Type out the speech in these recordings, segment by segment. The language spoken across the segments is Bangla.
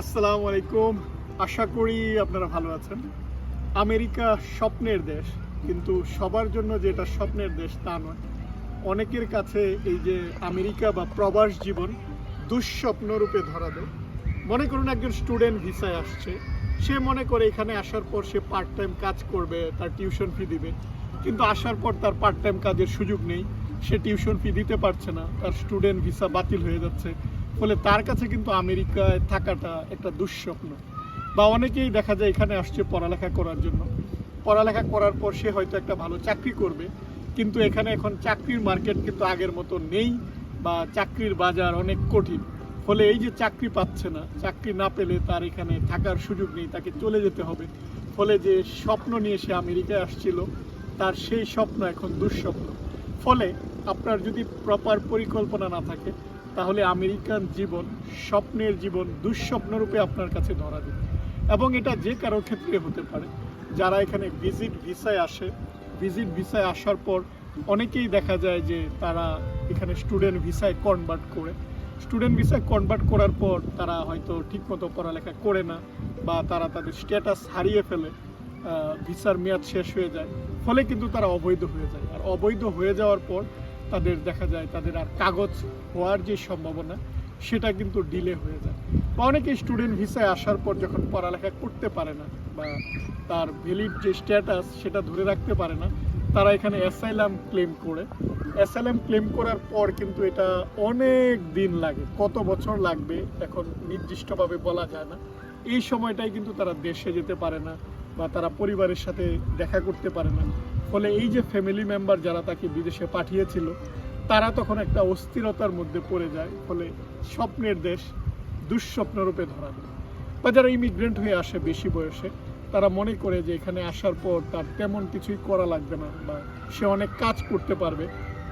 আসসালামু আলাইকুম। আশা করি আপনারা ভালো আছেন। আমেরিকা স্বপ্নের দেশ, কিন্তু সবার জন্য যেটা স্বপ্নের দেশ তা নয়। অনেকের কাছে এই যে আমেরিকা বা প্রবাস জীবন দুঃস্বপ্ন রূপে ধরা দেয়। মনে করুন একজন স্টুডেন্ট ভিসায় আসছে। সে মনে করে এখানে আসার পর সে পার্ট টাইম কাজ করবে, তার টিউশন ফি দিবে। কিন্তু আসার পর তার পার্ট টাইম কাজের সুযোগ নেই। সে টিউশন ফি দিতে পারছে না। তার স্টুডেন্ট ভিসা বাতিল হয়ে যাচ্ছে। ফলে তার কাছে কিন্তু আমেরিকায় থাকাটা একটা দুঃস্বপ্ন। বা অনেকেই দেখা যায় এখানে আসছে পড়ালেখা করার জন্য। পড়ালেখা করার পর সে হয়তো একটা ভালো চাকরি করবে, কিন্তু এখানে এখন চাকরির মার্কেট কিন্তু আগের মতো নেই বা চাকরির বাজার অনেক কঠিন। ফলে এই যে চাকরি পাচ্ছে না, চাকরি না পেলে তার এখানে থাকার সুযোগ নেই, তাকে চলে যেতে হবে। ফলে যে স্বপ্ন নিয়ে সে আমেরিকায় আসছিল, তার সেই স্বপ্ন এখন দুঃস্বপ্ন। ফলে আপনার যদি প্রপার পরিকল্পনা না থাকে তাহলে আমেরিকান জীবন, স্বপ্নের জীবন দুঃস্বপ্ন রূপে আপনার কাছে ধরা দেবে। এবং এটা যে কারোর ক্ষেত্রে হতে পারে। যারা এখানে ভিজিট ভিসায় আসে ভিজিট ভিসায় আসার পর অনেকেই দেখা যায় যে তারা এখানে স্টুডেন্ট ভিসায় কনভার্ট করে। স্টুডেন্ট ভিসায় কনভার্ট করার পর তারা হয়তো ঠিকমতো পড়ালেখা করে না বা তারা তাদের স্ট্যাটাস হারিয়ে ফেলে ভিসার মেয়াদ শেষ হয়ে যায়। ফলে কিন্তু তারা অবৈধ হয়ে যায়। আর অবৈধ হয়ে যাওয়ার পর তাদের দেখা যায় তাদের আর কাগজ হওয়ার যে সম্ভাবনা, সেটা কিন্তু ডিলে হয়ে যায়। বা অনেকে স্টুডেন্ট ভিসায় আসার পর যখন পড়ালেখা করতে পারে না বা তার ভ্যালিড যে স্ট্যাটাস সেটা ধরে রাখতে পারে না, তারা এখানে অ্যাসাইলাম ক্লেম করে। অ্যাসাইলাম ক্লেম করার পর কিন্তু এটা অনেক দিন লাগে, কত বছর লাগবে এখন নির্দিষ্টভাবে বলা যায় না। এই সময়টাই কিন্তু তারা দেশে যেতে পারে না বা তারা পরিবারের সাথে দেখা করতে পারে না। ফলে এই যে ফ্যামিলি মেম্বার যারা তাকে বিদেশে পাঠিয়েছিল, তারা তখন একটা অস্থিরতার মধ্যে পড়ে যায়, ফলে স্বপ্নের দেশ দুঃস্বপ্ন রূপে ধরা দেয় বা যারা ইমিগ্রেন্ট হয়ে আসে বেশি বয়সে, তারা মনে করে যে এখানে আসার পর তার তেমন কিছুই করা লাগবে না, বা সে অনেক কাজ করতে পারবে,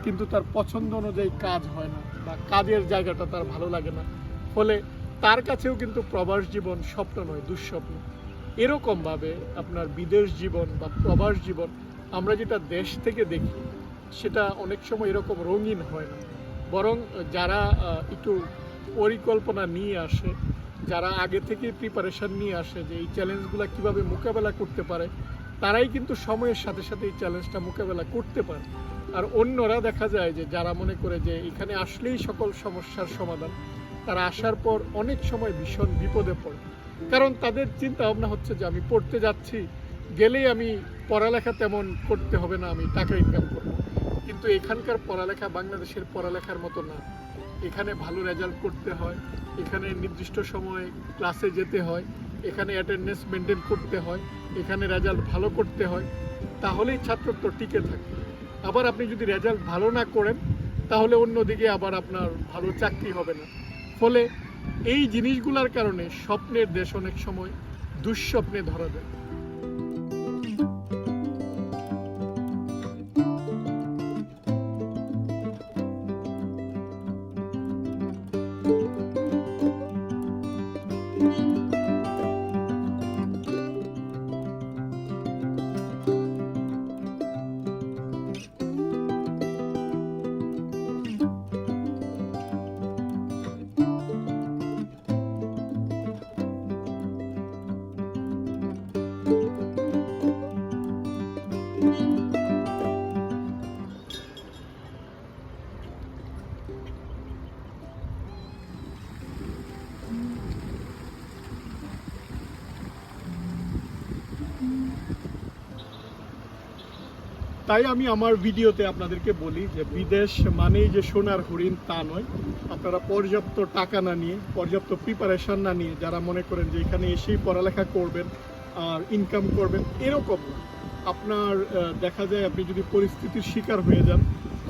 কিন্তু তার পছন্দ অনুযায়ী কাজ হয় না, বা কাজের জায়গাটা তার ভালো লাগে না। ফলে তার কাছেও কিন্তু প্রবাস জীবন স্বপ্ন নয়, দুঃস্বপ্ন। এরকমভাবে আপনার বিদেশ জীবন বা প্রবাস জীবন আমরা যেটা দেশ থেকে দেখি, সেটা অনেক সময় এরকম রঙিন হয় না। বরং যারা একটু পরিকল্পনা নিয়ে আসে, যারা আগে থেকে প্রিপারেশন নিয়ে আসে যে এই চ্যালেঞ্জগুলো কীভাবে মোকাবেলা করতে পারে, তারাই কিন্তু সময়ের সাথে সাথে এই চ্যালেঞ্জটা মোকাবেলা করতে পারে। আর অন্যরা দেখা যায় যে, যারা মনে করে যে এখানে আসলেই সকল সমস্যার সমাধান, তারা আসার পর অনেক সময় ভীষণ বিপদে পড়ে। কারণ তাদের চিন্তা ভাবনা হচ্ছে যে, আমি পড়তে যাচ্ছি গেলেই আমি পড়ালেখা তেমন করতে হবে না, আমি টাকা ইনকাম করব। কিন্তু এখানকার পড়ালেখা বাংলাদেশের পড়ালেখার মতো না। এখানে ভালো রেজাল্ট করতে হয়, এখানে নির্দিষ্ট সময়ে ক্লাসে যেতে হয়, এখানে অ্যাটেন্ডেন্স মেনটেন করতে হয়, এখানে রেজাল্ট ভালো করতে হয়, তাহলেই ছাত্রত্ব টিকে থাকে। আবার আপনি যদি রেজাল্ট ভালো না করেন, তাহলে অন্যদিকে আবার আপনার ভালো চাকরি হবে না। ফলে এই জিনিসগুলোর কারণে স্বপ্নের দেশ অনেক সময় দুঃস্বপ্নে ধরা দেয়। তাই আমি আমার ভিডিওতে আপনাদেরকে বলি যে বিদেশ মানেই যে সোনার হরিণ তা নয়। আপনারা পর্যাপ্ত টাকা না নিয়ে, পর্যাপ্ত প্রিপারেশান না নিয়ে যারা মনে করেন যে এখানে এসেই পড়ালেখা করবেন আর ইনকাম করবেন, এরকম আপনার দেখা যায় আপনি যদি পরিস্থিতির শিকার হয়ে যান,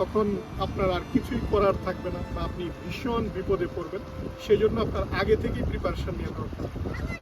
তখন আপনার আর কিছুই করার থাকবে না বা আপনি ভীষণ বিপদে পড়বেন। সেই জন্য আপনার আগে থেকেই প্রিপারেশন নেওয়া দরকার।